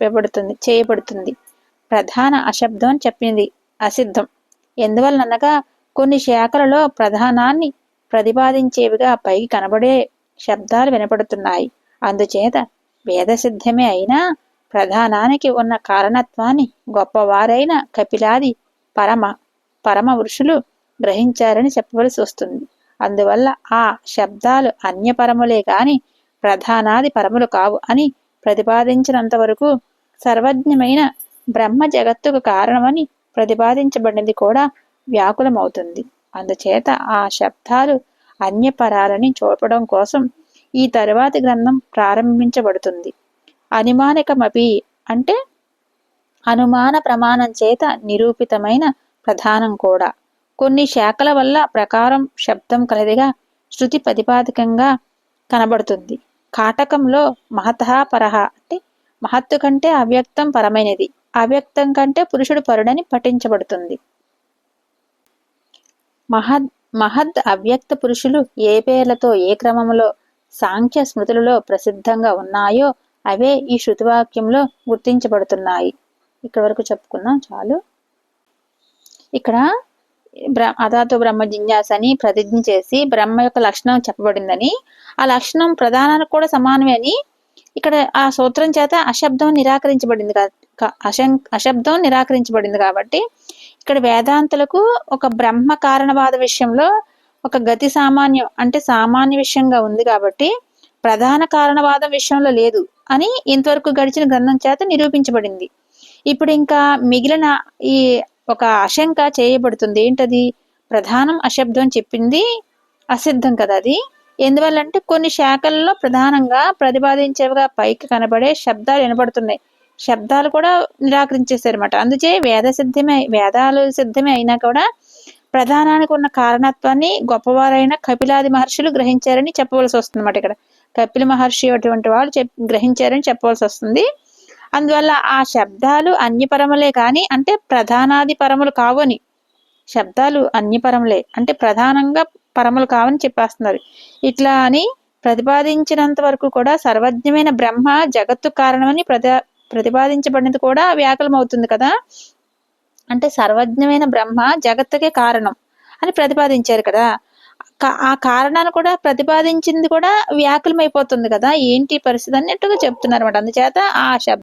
చెప్పబడుతుంది చేయబడుతుంది. ప్రధాన అశబ్దం అని చెప్పింది అసిద్ధం. ఎందువలనగా కొన్ని శాఖలలో ప్రధానాన్ని ప్రతిపాదించేవిగా పైకి కనబడే శబ్దాలు వినపడుతున్నాయి. అందుచేత వేదసిద్ధమే అయినా ప్రధానానికి ఉన్న కారణత్వాన్ని గొప్పవారైన కపిలాది పరమ పరమ ఋషులు గ్రహించారని చెప్పవలసి వస్తుంది. అందువల్ల ఆ శబ్దాలు అన్యపరములే కాని ప్రధానాది పరములు కావు అని ప్రతిపాదించినంత వరకు సర్వజ్ఞమైన బ్రహ్మ జగత్తుకు కారణమని ప్రతిపాదించబడినది కూడా వ్యాకులమవుతుంది. అందుచేత ఆ శబ్దాలు అన్యపరాలని చూపడం కోసం ఈ తరువాతి గ్రంథం ప్రారంభించబడుతుంది. అనుమానికమపి అంటే అనుమాన ప్రమాణం చేత నిరూపితమైన ప్రధానం కూడా. కొన్ని శాఖల వల్ల ప్రకారం శబ్దం కలదిగా శృతి ప్రతిపాదికంగా కనబడుతుంది. కాటకంలో మహతః పరహ మహత్తు కంటే అవ్యక్తం పరమైనది. అవ్యక్తం కంటే పురుషుడు పరుడని పఠించబడుతుంది. మహద్ మహద్ అవ్యక్త పురుషులు ఏ పేర్లతో ఏ క్రమంలో సాంఖ్య స్మృతులలో ప్రసిద్ధంగా ఉన్నాయో అవే ఈ శృతివాక్యంలో గుర్తించబడుతున్నాయి. ఇక్కడ వరకు చెప్పుకున్నాం చాలు. ఇక్కడ బ్ర అదాతో బ్రహ్మ జిజ్ఞాసని ప్రతిజ్ఞ చేసి బ్రహ్మ యొక్క లక్షణం చెప్పబడిందని ఆ లక్షణం ప్రధానానికి కూడా సమానమే అని ఇక్కడ ఆ సూత్రం చేత అశబ్దం నిరాకరించబడింది అశం అశబ్దం నిరాకరించబడింది కాబట్టి ఇక్కడ వేదాంతులకు ఒక బ్రహ్మ కారణవాద విషయంలో ఒక గతి సామాన్యం అంటే సామాన్య విషయంగా ఉంది కాబట్టి ప్రధాన కారణవాదం విషయంలో లేదు అని ఇంతవరకు గడిచిన గ్రంథం చేత నిరూపించబడింది. ఇప్పుడు ఇంకా మిగిలిన ఈ ఒక ఆశంక చేయబడుతుంది. ఏంటది? ప్రధానం అశబ్దం చెప్పింది అసిద్ధం కదా అది? ఎందువల్లంటే కొన్ని శాఖల్లో ప్రధానంగా ప్రతిపాదించేవిగా పైకి కనబడే శబ్దాలు వినబడుతున్నాయి శబ్దాలు కూడా నిరాకరించేశారన్నమాట. అందుచే వేద సిద్ధమే వేదాలు సిద్ధమే అయినా కూడా ప్రధానానికి ఉన్న కారణత్వాన్ని గొప్పవారైన కపిలాది మహర్షులు గ్రహించారని చెప్పవలసి వస్తుంది అన్నమాట ఇక్కడ. కపిల మహర్షి అటువంటి వాళ్ళు చెప్ గ్రహించారని చెప్పవలసి వస్తుంది. అందువల్ల ఆ శబ్దాలు అన్యపరములే కానీ అంటే ప్రధానాది పరములు కావని శబ్దాలు అన్యపరములే అంటే ప్రధానంగా పరములు కావని చెప్పేస్తున్నారు. ఇట్లా అని ప్రతిపాదించినంత వరకు కూడా సర్వజ్ఞమైన బ్రహ్మ జగత్తు కారణమని ప్రతి ప్రతిపాదించబడినది కూడా వ్యాకులం అవుతుంది కదా? అంటే సర్వజ్ఞమైన బ్రహ్మ జగత్తుకే కారణం అని ప్రతిపాదించారు కదా? ఆ కారణాన్ని కూడా ప్రతిపాదించింది కూడా వ్యాకులం అయిపోతుంది కదా? ఏంటి పరిస్థితి? అన్నట్టుగా చెప్తున్నారు అనమాట అందుచేత ఆ శబ్ద